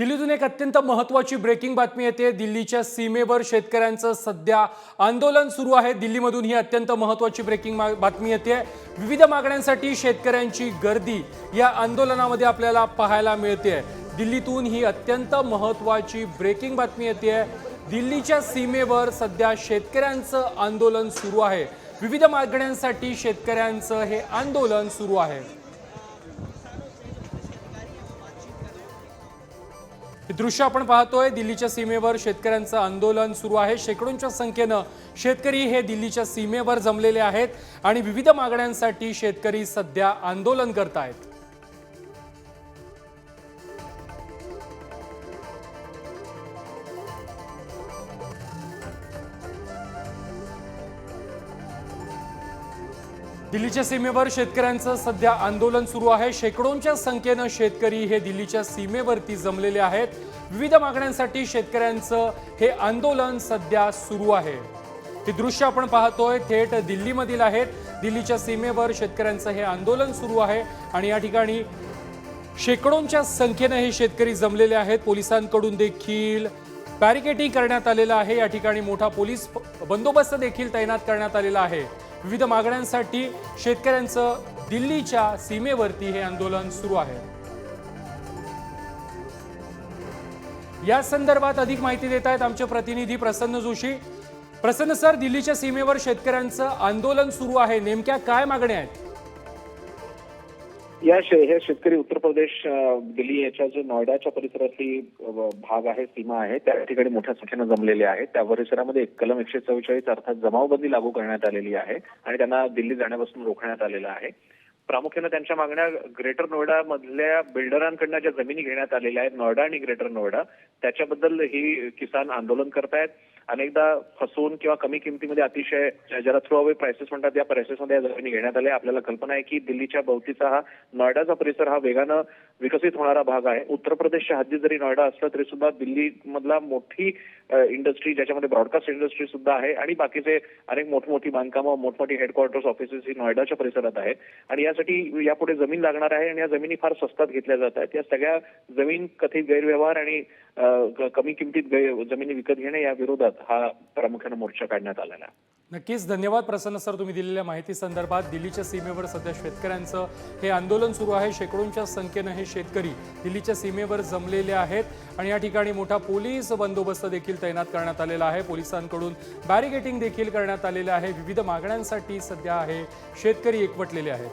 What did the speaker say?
दिल्लीतून एक अत्यंत महत्वाची ब्रेकिंग बातमी येते. दिल्लीच्या सीमेवर शेतकऱ्यांचं सध्या आंदोलन सुरू आहे. दिल्लीमधून ही अत्यंत महत्वाची ब्रेकिंग मा- बातमी येते. विविध मागण्यांसाठी शेतकऱ्यांची गर्दी या आंदोलनामध्ये आपल्याला पाहायला मिळते. दिल्लीतून ही अत्यंत महत्वाची ब्रेकिंग बातमी येते. दिल्लीच्या सीमेवर सध्या शेतकऱ्यांचं आंदोलन सुरू आहे. विविध मागण्यांसाठी शेतकऱ्यांचं हे आंदोलन सुरू आहे. दृश्य आपण पाहतोय दिल्लीच्या सीमेवर शेतकऱ्यांचं आंदोलन सुरू आहे. शेकडोंच्या संख्येनं शेतकरी हे दिल्लीच्या सीमेवर जमलेले आहेत आणि विविध मागण्यांसाठी शेतकरी सध्या आंदोलन करत आहेत दिल्लीच्या सीमेवर शेतकऱ्यांचं सध्या आंदोलन सुरू आहे. शेकडोंच्या संख्येनं शेतकरी हे दिल्लीच्या सीमेवरती जमलेले आहेत. विविध मागण्यांसाठी शेतकऱ्यांचं हे आंदोलन सध्या सुरू आहे. हे दृश्य आपण पाहतोय. थेट दिल्लीमधील आहेत. दिल्लीच्या सीमेवर शेतकऱ्यांचं हे आंदोलन सुरू आहे आणि या ठिकाणी शेकडोंच्या संख्येनं हे शेतकरी जमलेले आहेत. पोलिसांकडून देखील बॅरिकेटिंग करण्यात आलेलं आहे. या ठिकाणी मोठा पोलीस बंदोबस्त देखील तैनात करण्यात आलेला आहे. विविध मागण्यांसाठी शेतकऱ्यांचं दिल्लीच्या सीमेवरती हे आंदोलन सुरू आहे. या संदर्भात अधिक माहिती देत आहेत आमचे प्रतिनिधी प्रसन्न जोशी. प्रसन्न सर दिल्लीच्या सीमेवर शेतकऱ्यांचं आंदोलन सुरू आहे. नेमक्या काय मागण्या आहेत? या हे शेतकरी उत्तर प्रदेश दिल्ली याच्या जो नोएडाच्या परिसरातली भाग आहे सीमा आहे त्या ठिकाणी मोठ्या संख्येनं जमलेले आहेत. त्या परिसरामध्ये एक कलम एकशे चव्वेचाळीस अर्थात जमावबंदी लागू करण्यात आलेली आहे आणि त्यांना दिल्ली जाण्यापासून रोखण्यात आलेलं आहे. प्रामुख्यानं त्यांच्या मागण्या ग्रेटर नोएडा मधल्या बिल्डरांकडनं ज्या जमिनी घेण्यात आलेल्या आहेत नोएडा आणि ग्रेटर नोएडा त्याच्याबद्दल ही किसान आंदोलन करतायत. अनेकदा फसवून किंवा कमी किमतीमध्ये अतिशय ज्याला थ्रू अवे प्राइसेस म्हणतात या प्राइसेसमध्ये या जमिनी घेण्यात आल्या. आपल्याला कल्पना आहे की दिल्लीच्या भोवतीचा हा नोएडाचा परिसर हा वेगानं विकसित होणारा भाग आहे. उत्तर प्रदेशच्या हद्दीत जरी नोएडा असला तरी सुद्धा दिल्लीमधला मोठी इंडस्ट्री ज्याच्यामध्ये ब्रॉडकास्ट इंडस्ट्री सुद्धा आहे आणि बाकीचे अनेक मोठमोठी बांधकामं मोठमोठी हेडक्वार्टर्स ऑफिसेस ही नोएडाच्या परिसरात आहेत. आणि यासाठी यापुढे जमीन लागणार आहे आणि या जमिनी फार स्वस्तात घेतल्या जात आहेत. या सगळ्या जमीन कथित गैरव्यवहार आणि कमी किमतीत गै- जमिनी विकत घेणे या विरोधात हा प्रामुख्यानं मोर्चा काढण्यात आलेला आहे. नक्कीच. धन्यवाद प्रसन्न सर तुम्ही दिलेल्या माहिती संदर्भात. दिल्लीच्या सीमेवर सध्या शेतकऱ्यांचं हे आंदोलन सुरू आहे. शेकडोंच्या संख्येनं हे शेतकरी दिल्लीच्या सीमेवर जमलेले आहेत आणि या ठिकाणी मोठा पोलीस बंदोबस्त देखील तैनात करण्यात आलेला आहे. पोलिसांकडून बॅरिगेटिंग देखील करण्यात आलेलं आहे. विविध मागण्यांसाठी सध्या आहे शेतकरी एकवटलेले आहेत.